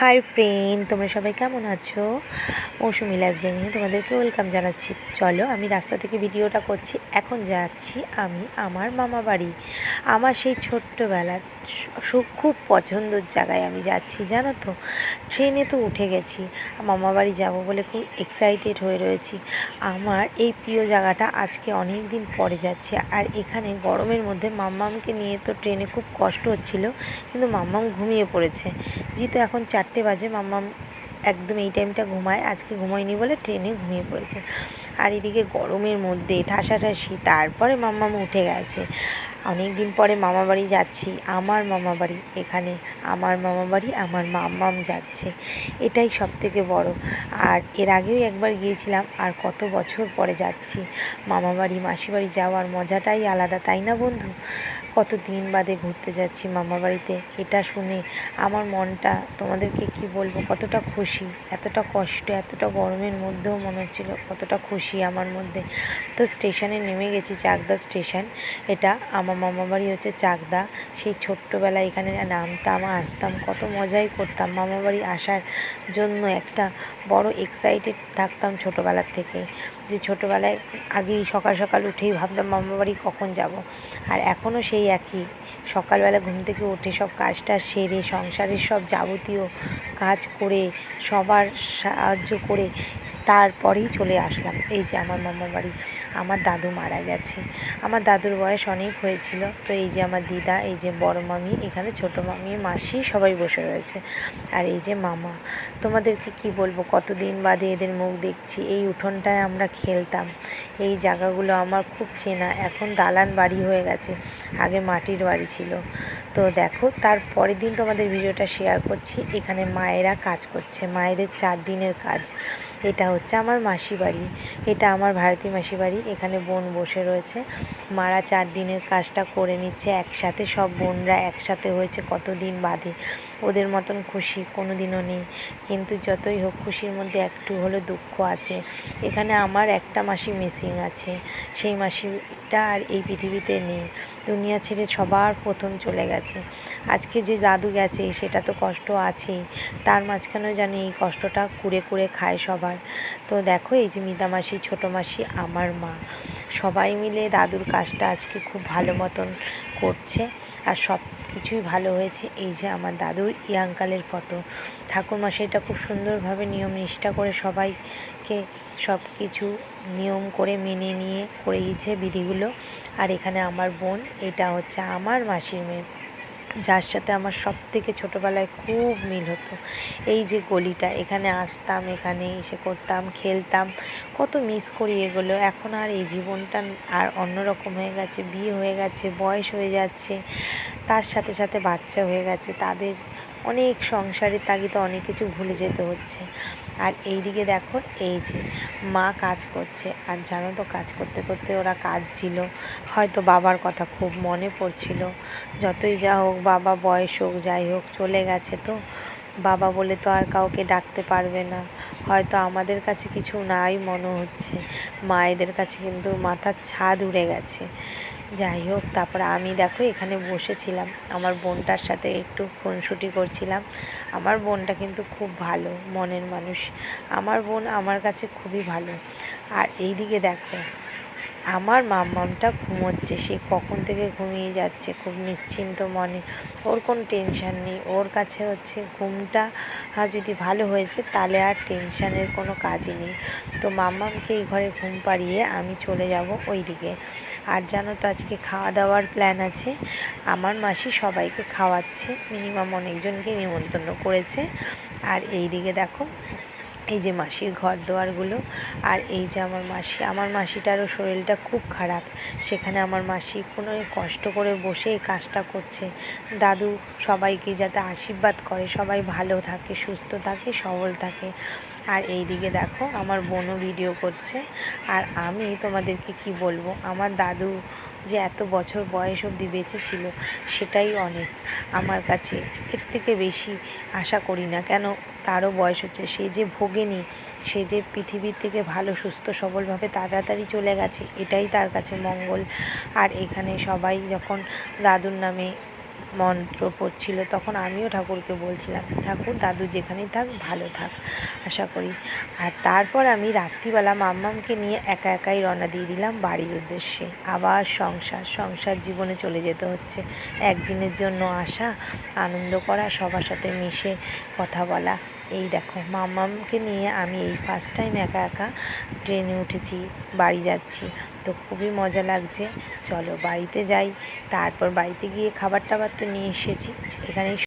Hi friend, তোমরা সবাই কেমন আছো? মৌসুমি লাইভ জানিয়ে তোমাদেরকে ওয়েলকাম জানাচ্ছি। চলো, আমি রাস্তা থেকে ভিডিওটা করছি। এখন যাচ্ছি আমি আমার মামা বাড়ি। আমার সেই ছোট্টবেলার খুব পছন্দর জায়গায় আমি যাচ্ছি, জানো তো? ট্রেনে তো উঠে গেছি। মামা বাড়ি যাব বলে খুব এক্সাইটেড হয়ে রয়েছি। আমার এই প্রিয় জায়গাটা আজকে অনেক দিন পরে যাচ্ছে। আর এখানে গরমের মধ্যে মাম্মামকে নিয়ে তো ট্রেনে খুব কষ্ট হচ্ছিল, কিন্তু মাম্মাম ঘুমিয়ে পড়েছে। যেহেতু এখন চারটে বাজে, মাম্মাম একদম এই টাইমটা ঘুমায়। আজকে ঘুমায়নি বলে ট্রেনে ঘুমিয়ে পড়েছে। আর এদিকে গরমের মধ্যে ঠাসাঠাসি তারপরে মাম্মাম উঠে গেছে। অনেক দিন পরে মামা বাড়ি যাচ্ছি, আমার মামা বাড়ি। এখানে আমার মামা বাড়ি, আমার মাম্মাম যাচ্ছে। এটাই সব থেকে বড়। আর এর আগেও একবার গিয়েছিলাম, আর কত বছর পরে যাচ্ছি। মামা বাড়ি, মাসি বাড়ি যাওয়ার মজাটাই আলাদা, তাই না বন্ধু? কত দিন বাদে ঘুরতে যাচ্ছি মামা বাড়িতে, এটা শুনে আমার মনটা, তোমাদেরকে কি বলব, কতটা খুশি। এতটা কষ্ট, এতটা গরমের মধ্যেও মনে হচ্ছিল, কতটা খুশি আমার মধ্যে। তো স্টেশনে নেমে গেছি, চাকদা স্টেশন। এটা আমার মামা বাড়ি হচ্ছে চাকদা। সেই ছোট্টবেলায় এখানে নামতাম, আসতাম, কত মজাই করতাম। মামা বাড়ি আসার জন্য একটা বড় এক্সাইটেড থাকতাম ছোটোবেলার থেকে। যে ছোটোবেলায় আগেই সকাল সকাল উঠেই ভাবতাম মামা বাড়ি কখন যাব। আর এখনও সেই একই। সকালবেলা ঘুম থেকে উঠে সব কাজটা সেরে, সংসারের সব যাবতীয় কাজ করে, সবার সাহায্য করে তারপরেই চলে আসলাম। এই যে আমার মামা বাড়ি, আমার দাদু মারা গেছে। আমার দাদুর বয়স অনেক হয়েছিল। তো এই যে আমার দিদা, এই যে বড় মামি, এখানে ছোটো মামি, মাসি সবাই বসে রয়েছে। আর এই যে মামা, তোমাদেরকে কি বলব? কতদিন বাদে এদের মুখ দেখছি। এই উঠোনটায় আমরা খেলতাম। এই জায়গাগুলো আমার খুব চেনা। এখন দালান বাড়ি হয়ে গেছে। আগে মাটির বাড়ি ছিল। তো দেখো, তার পরের দিন তোমাদের ভিডিওটা শেয়ার করছি। এখানে মায়েরা কাজ করছে, মায়েদের চার দিনের কাজ। এটা হচ্ছে আমার মাসি বাড়ি এটা আমার ভারতী মাসি বাড়ি এখানে বোন বসে রয়েছে। মারা চার দিনের কাজটা করে নিচ্ছে, একসাথে সব বোনরা একসাথে হয়েছে, কতদিন বাদে। ওদের মতন খুশি কোনো দিনও নেই। কিন্তু যতই হোক, খুশির মধ্যে একটু হলেও দুঃখ আছে। এখানে আমার একটা মাসি মিসিং আছে। সেই মাসিটা আর এই পৃথিবীতে নেই। দুনিয়া ছেড়ে সবার প্রথম চলে গেছে। আজকে যে জাদু গেছে, সেটা তো কষ্ট আছেই। তার মাঝখানেও জানি এই কষ্টটা কুড়ে কুড়ে খায় সবার। তো দেখো, এই যে মিতা মাসি, ছোটো মাসি, আমার মা। সবাই মিলে দাদুর কাজটা আজকে খুব ভালো মতন করছে। আর সব কিছুই ভালো হয়েছে। এই যে আমার দাদুর ইয়াঙ্কালের ফটো। ঠাকুরমা সেটা খুব সুন্দরভাবে নিয়ম নিষ্ঠা করে সবাইকে সব কিছু নিয়ম করে মেনে নিয়ে করে গিয়েছে বিধিগুলো। আর এখানে আমার বোন, এটা হচ্ছে আমার মাসির মেয়ে। যার সাথে আমার সব থেকে ছোটোবেলায় খুব মিল হতো। এই যে গলিটা, এখানে আসতাম, এখানে এসে করতাম, খেলতাম, কত মিস করি এগুলো। এখন আর এই জীবনটা আর অন্যরকম হয়ে গেছে, বিয়ে হয়ে গেছে, বয়স হয়ে যাচ্ছে, তার সাথে সাথে বাচ্চা হয়ে গেছে, তাদের অনেক সংসারের তাগিদে অনেক কিছু ভুলে যেতে হচ্ছে। আর এই দিকে দেখো, এই যে মা কাজ করছে, আর জানো তো কাজ করতে করতে ওরা কাজ ছিল হয়তো বাবার কথা খুব মনে পড়ছিল। যতই যা হোক, বাবা বয়স হোক, যাই হোক, চলে গেছে তো। বাবা বলে তো আর কাউকে ডাকতে পারবে না। হয়তো আমাদের কাছে কিছু নাই মনে হচ্ছে। মায়েদের কাছে কিন্তু মাথার ছাদ উড়ে গেছে। যাই হোক, তারপরে আমি দেখো এখানে বসেছিলাম। আমার বোনটার সাথে একটু খুনসুটি করছিলাম। আমার বোনটা কিন্তু খুব ভালো, মনের মানুষ। আমার বোন আমার কাছে খুবই ভালো। আর এইদিকে দেখো আমার মাম্মামটা ঘুমোচ্ছে, সে কখন থেকে ঘুমিয়ে যাচ্ছে খুব নিশ্চিন্ত মনে। ওর কোনো টেনশান নেই, ওর কাছে হচ্ছে ঘুমটা যদি ভালো হয়েছে তাহলে আর টেনশানের কোনো কাজই নেই। তো মাম্মামকে এই ঘরে ঘুম পাড়িয়ে আমি চলে যাব ওই দিকে আর জানো তো আজকে খাওয়া দাওয়ার প্ল্যান আছে। আমার মাসি সবাইকে খাওয়াচ্ছে মিনিমাম অনেকজনকে নিমন্ত্রণ করেছে। আর এই দিকে দেখো এই যে মাসির ঘর দোয়ারগুলো আর এই যে আমার মাসি, আমার মাসিটারও শরীরটা খুব খারাপ। সেখানে আমার মাসি কোনো কষ্ট করে বসে এই কাজটা করছে। দাদু সবাইকে যাতে আশীর্বাদ করে, সবাই ভালো থাকে, সুস্থ থাকে, সবল থাকে। আর এই দিকে দেখো আমার বোনও ভিডিও করছে। আর আমি তোমাদেরকে কি বলব? আমার দাদু যে এত বছর বয়স অবধি বেঁচে ছিল, সেটাই অনেক। আমার কাছে এর থেকে বেশি আশা করি না। কেন? তারও বয়স হচ্ছে। সে যে ভোগেনি, সে যে পৃথিবীর থেকে ভালো, সুস্থ, সবলভাবে তাড়াতাড়ি চলে গেছে, এটাই তার কাছে মঙ্গল। আর এখানে সবাই যখন দাদুর নামে মন্ত্র পড়ছিল, তখন আমিও ঠাকুরকে বলছিলাম, ঠাকুর, দাদু যেখানেই থাক, ভালো থাক। আশা করি। আর তারপর আমি রাত্রিবেলা মাম্মামকে নিয়ে একা একাই রওনা দিয়ে দিলাম বাড়ির উদ্দেশ্যে। আবার সংসার সংসার জীবনে চলে যেতে হচ্ছে। একদিনের জন্য আসা, আনন্দ করা, সবার সাথে মিশে কথা বলা এই দেখো মামাকে নিয়ে আমি এই ফার্স্ট টাইম একা একা ট্রেনে উঠেছি, বাড়ি যাচ্ছি। তো খুবই মজা লাগছে। চলো বাড়িতে যাই, তারপর বাড়িতে গিয়ে খাবার টাবার তো নিয়ে এসেছি। এখানেই